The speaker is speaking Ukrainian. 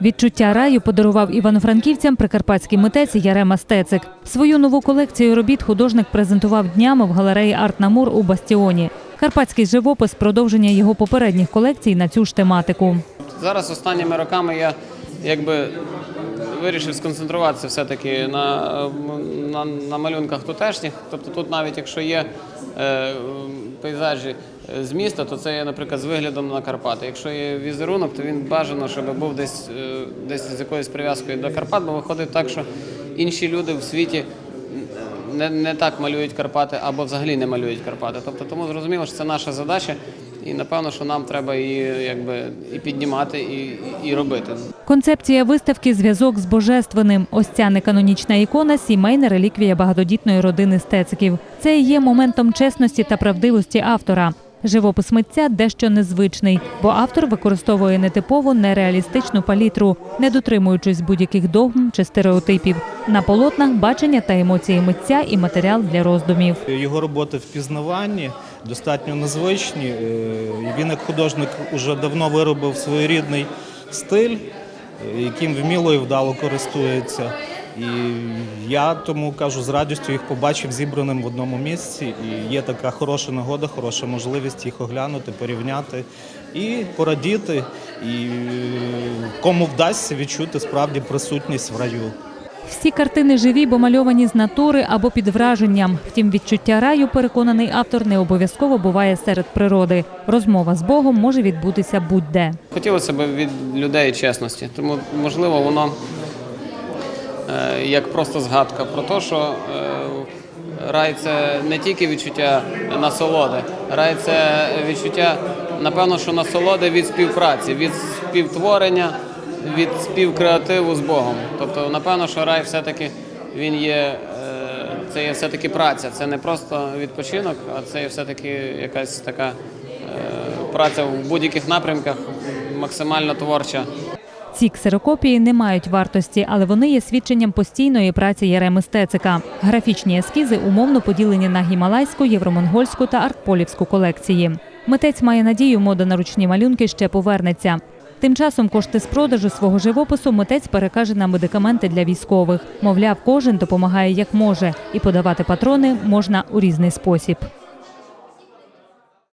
Відчуття раю подарував івано-франківцям прикарпатський митець Ярема Стецик. Свою нову колекцію робіт художник презентував днями в галереї Арт Намур у Бастіоні. Карпатський живопис продовження його попередніх колекцій на цю ж тематику. Зараз останніми роками я якби вирішив сконцентруватися все-таки на, на, на малюнках тутешніх. Тобто тут навіть якщо є е, пейзажі е, з міста, то це є, наприклад, з виглядом на Карпати. Якщо є візерунок, то він бажано, щоб був десь, е, десь з якоюсь прив'язкою до Карпат, бо виходить так, що інші люди в світі не, не так малюють Карпати або взагалі не малюють Карпати. Тобто тому зрозуміло, що це наша задача, і напевно, що нам треба її якби і піднімати, і, і, робити. Концепція виставки Зв'язок з божественним. Ось ця неканонічна ікона сімейна реліквія багатодітної родини стециків. Це і є моментом чесності та правдивості автора. Живопис митця дещо незвичний, бо автор використовує нетипову нереалістичну палітру, не дотримуючись будь-яких догм чи стереотипів. На полотнах бачення та емоції митця і матеріал для роздумів. Його роботи впізнаванні достатньо незвичні. Е, Він як художник уже давно виробив своєрідний стиль, е, яким вміло і вдало користується. І я тому кажу, з радістю їх побачив зібраним в одному місці. І є така хороша нагода, хороша можливість їх оглянути, порівняти і порадіти, і кому вдасться відчути справді присутність в раю. Всі картини живі, бо мальовані з натури або під враженням. Втім, відчуття раю, переконаний автор, не обов'язково буває серед природи. Розмова з Богом може відбутися будь-де. Хотілося б від людей чесності, тому можливо воно як просто згадка про те, що е, рай це не тільки відчуття насолоди, рай це відчуття, напевно, що насолоди від співпраці, від співтворення, від співкреативу з Богом. Тобто, напевно, що рай все-таки він є. е, Це є все-таки праця, це не просто відпочинок, а це є все-таки якась така е, праця в будь-яких напрямках, максимально творча. Ці ксерокопії не мають вартості, але вони є свідченням постійної праці Яреми Стецика. Графічні ескізи умовно поділені на гімалайську, євромонгольську та артполівську колекції. Митець має надію, мода на ручні малюнки ще повернеться. Тим часом кошти з продажу свого живопису митець перекаже на медикаменти для військових. Мовляв, кожен допомагає як може, і подавати патрони можна у різний спосіб.